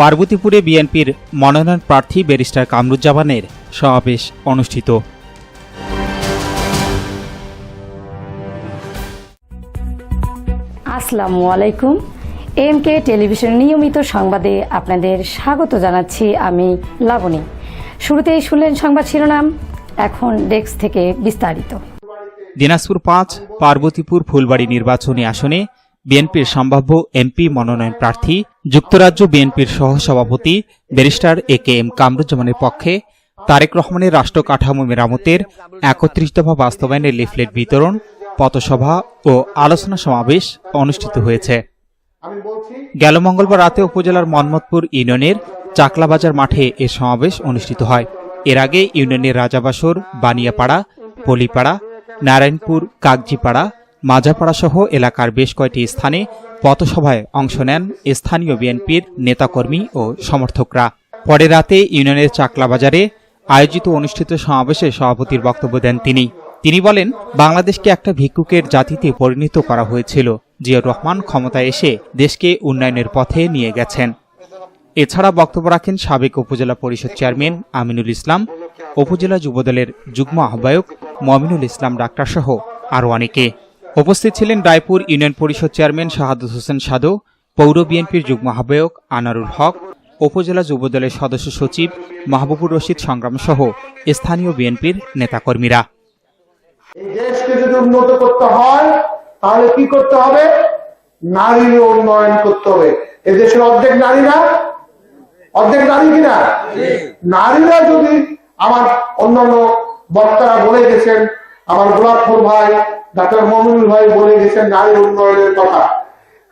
পার্বতীপুরে বিএনপির মনোনয়ন প্রার্থী ব্যারিস্টার কামরুজ্জামানের সমাবেশ অনুষ্ঠিত। আসসালামু আলাইকুম। এম কে টেলিভিশন নিয়মিত সংবাদে আপনাদের স্বাগত জানাচ্ছি আমি লাবণী। শুরুতেই শুনলেন সংবাদ শিরোনাম এখন ডেস্ক থেকে বিস্তারিত। দিনাজপুর পাঁচ পার্বতীপুর ফুলবাড়ি নির্বাচনী আসনে বিএনপির সম্ভাব্য এমপি মনোনয়ন প্রার্থী, যুক্তরাজ্য বিএনপির সহসভাপতি, ব্যারিস্টার এ কে এম কামরুজ্জামানের পক্ষে তারেক রহমানের রাষ্ট্র কাঠামো মেরামতের একত্রিশ দফা বাস্তবায়নের লিফলেট বিতরণ, পথসভা ও আলোচনা সমাবেশ অনুষ্ঠিত হয়েছে। গেল মঙ্গলবার রাতে উপজেলার মন্মথপুর ইউনিয়নের চাকলাবাজার মাঠে এ সমাবেশ অনুষ্ঠিত হয়। এর আগে ইউনিয়নের রাজাবাসর, বানিয়াপাড়া, পলিপাড়া, নারায়ণপুর কাগজিপাড়া মাজাপাড়া সহ এলাকার বেশ কয়েকটি স্থানে পথসভায় অংশ নেন স্থানীয় বিএনপির নেতাকর্মী ও সমর্থকরা। পরে রাতে ইউনিয়নের চাকলা বাজারে আয়োজিত অনুষ্ঠিত সমাবেশে সভাপতির বক্তব্য দেন তিনি। তিনি বলেন, বাংলাদেশকে একটা ভিক্ষুকের জাতিতে পরিণত করা হয়েছিল। জিয়াউর রহমান ক্ষমতায় এসে দেশকে উন্নয়নের পথে নিয়ে গেছেন। এছাড়া বক্তব্য রাখেন সাবেক উপজেলা পরিষদ চেয়ারম্যান আমিনুল ইসলাম, উপজেলা যুবদলের যুগ্ম আহ্বায়ক মমিনুল ইসলাম ডাক্তারসহ আরও অনেকে। উপস্থিত ছিলেন রায়পুর ইউনিয়ন পরিষদ চেয়ারম্যান শাহাদুত হোসেন সাদু পৌর বিএনপির যুগ্ম আহ্বায়ক আনারুল হক, উপজেলা যুবদলের সদস্য সচিব মাহবুবুর রশিদ সংগ্রাম সহ স্থানীয় বিএনপির নেতাকর্মীরা। যদি উন্নত করতে হয়, তাহলে কি করতে হবে? নারীর উন্নয়ন করতে হবে। এ দেশের অর্ধেক নারী না অর্ধেক নারী কিনা? নারীরা যদি আমার অন্যান্য বক্তারা বলে গেছেন, আমার গোলাপপুর ভাই ডাক্তার মমিনুল ভাই বলে গেছেন নারীর উন্নয়নের কথা।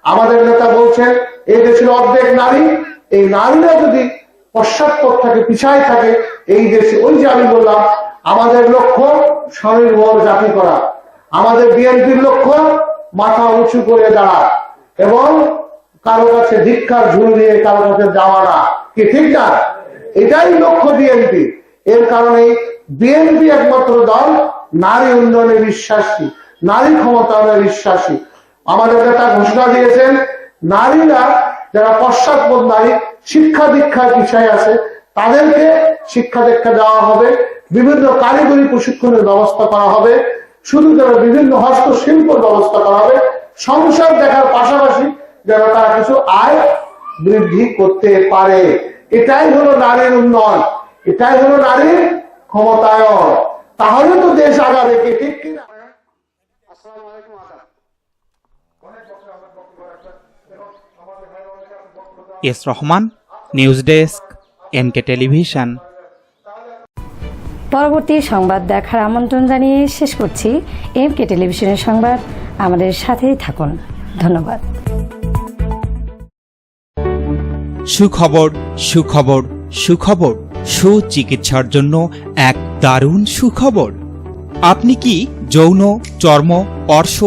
আমাদের নেতা বলছেন, এই দেশের অর্ধেক নারী, এই নারীরা যদি পশ্চাৎপদ থাকে, পিছায় থাকে, এই দেশে, ওই যে আমি বললাম, আমাদের লক্ষ্য স্বনির্ভর জাতি করা। আমাদের বিএনপির লক্ষ্য, মাথা উঁচু করে দাঁড়া। এবং কারও কাছে ভিক্ষার ঝুল নিয়ে কারও কাছে যাওয়া না। কি ঠিক না? এটাই লক্ষ্য বিএনপি। এর কারণে বিএনপি একমাত্র দল, নারী উন্নয়নে বিশ্বাসী। নারী ক্ষমতায়নে বিশ্বাসী। আমাদের নেতা ঘোষণা দিয়েছেন, নারীরা যারা পশ্চাৎপদ নারী, শিক্ষা দীক্ষার পিছায় আছে, তাদেরকে শিক্ষা দীক্ষা দেওয়া হবে, বিভিন্ন কারিগরি প্রশিক্ষণের ব্যবস্থা করা হবে, শুধু যেন বিভিন্ন হস্তশিল্পের ব্যবস্থা করা হবে, সংসার দেখার পাশাপাশি যেন তারা কিছু আয় বৃদ্ধি করতে পারে। এটাই হলো নারীর উন্নয়ন, এটাই হলো নারীর ক্ষমতায়ন। তাহলে তো দেশ আগাবে ঠিক কিনা? S Rahman news desk MK television পরবর্তী সংবাদ দেখার আমন্ত্রণ জানিয়ে শেষ করছি এম কে টেলিভিশনের সংবাদ। আমাদের সাথেই থাকুন। ধন্যবাদ। সুখবর সুখবর সুখবর। সুচিকিৎসার জন্য এক দারুণ সুখবর। আপনি কি যৌন, চর্ম, অর্শ,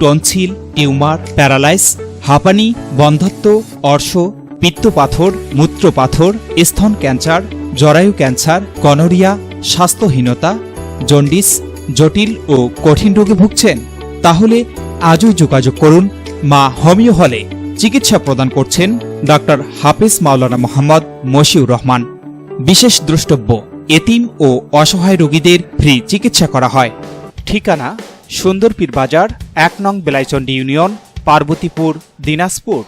টনসিল, টিউমার, প্যারালাইস, হাঁপানি, বন্ধত্ব, অর্শ, পিত্তপাথর, মূত্রপাথর, স্তন ক্যান্সার, জরায়ু ক্যান্সার গনোরিয়া স্বাস্থ্যহীনতা, জন্ডিস, জটিল ও কঠিন রোগে ভুগছেন। তাহলে আজই যোগাযোগ করুন মা হোমিও হলে। চিকিৎসা প্রদান করছেন ডাক্তার হাফিজ মাওলানা মোহাম্মদ মশিউর রহমান। বিশেষ দ্রষ্টব্য, এতিম ও অসহায় রোগীদের ফ্রি চিকিৎসা করা হয়। ঠিকানা সুন্দরপীর বাজার এক নং বেলাইচন্ডী ইউনিয়ন পার্বতীপুর দিনাজপুর।